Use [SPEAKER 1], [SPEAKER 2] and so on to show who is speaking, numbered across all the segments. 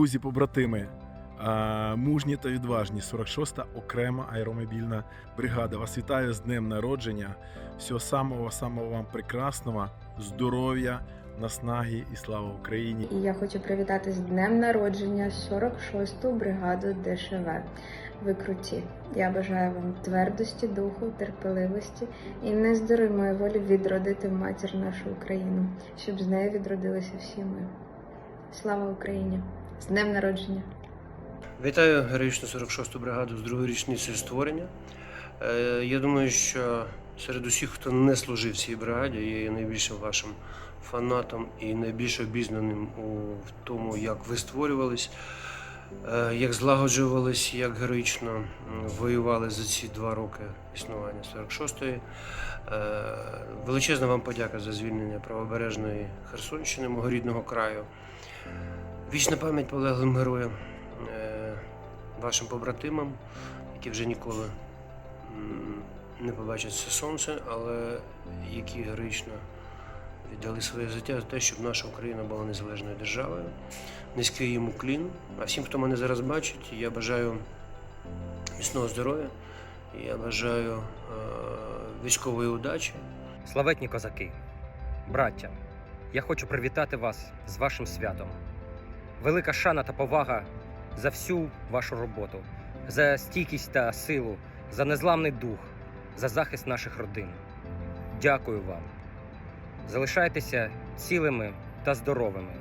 [SPEAKER 1] Друзі, побратими, мужні та відважні, 46-та окрема аеромобільна бригада. Вас вітаю з днем народження. Всього самого самого вам прекрасного, здоров'я, наснаги і слава Україні!
[SPEAKER 2] І я хочу привітати з днем народження 46-ту бригаду ДШВ. Ви круті. Я бажаю вам твердості духу, терпеливості і нездоримої волі відродити матір нашу Україну, щоб з нею відродилися всі ми. Слава Україні! З днем народження!
[SPEAKER 3] Вітаю героїчну 46-ту бригаду з другої річницею створення. Е, Я думаю, що серед усіх, хто не служив цій бригаді, я є найбільшим вашим фанатом і найбільш обізнаним у тому, як ви створювались, е, як злагоджувались, як героїчно воювали за ці два роки існування 46-ї. Е, Величезна вам подяка за звільнення правобережної Херсонщини, мого рідного краю. Вічна пам'ять полеглим героям, е, вашим побратимам, які вже ніколи не побачать це сонце, але які героїчно віддали своє життя за те, щоб наша Україна була незалежною державою. Низький йому клін. А всім, хто мене зараз бачить, я бажаю міцного здоров'я, я бажаю е, військової удачі.
[SPEAKER 4] Славетні козаки, браття, я хочу привітати вас з вашим святом. Велика шана та повага за всю вашу роботу, за стійкість та силу, за незламний дух, за захист наших родин. Дякую вам. Залишайтеся цілими та здоровими.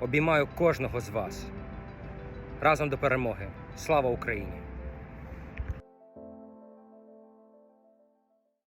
[SPEAKER 4] Обіймаю кожного з вас. Разом до перемоги. Слава Україні!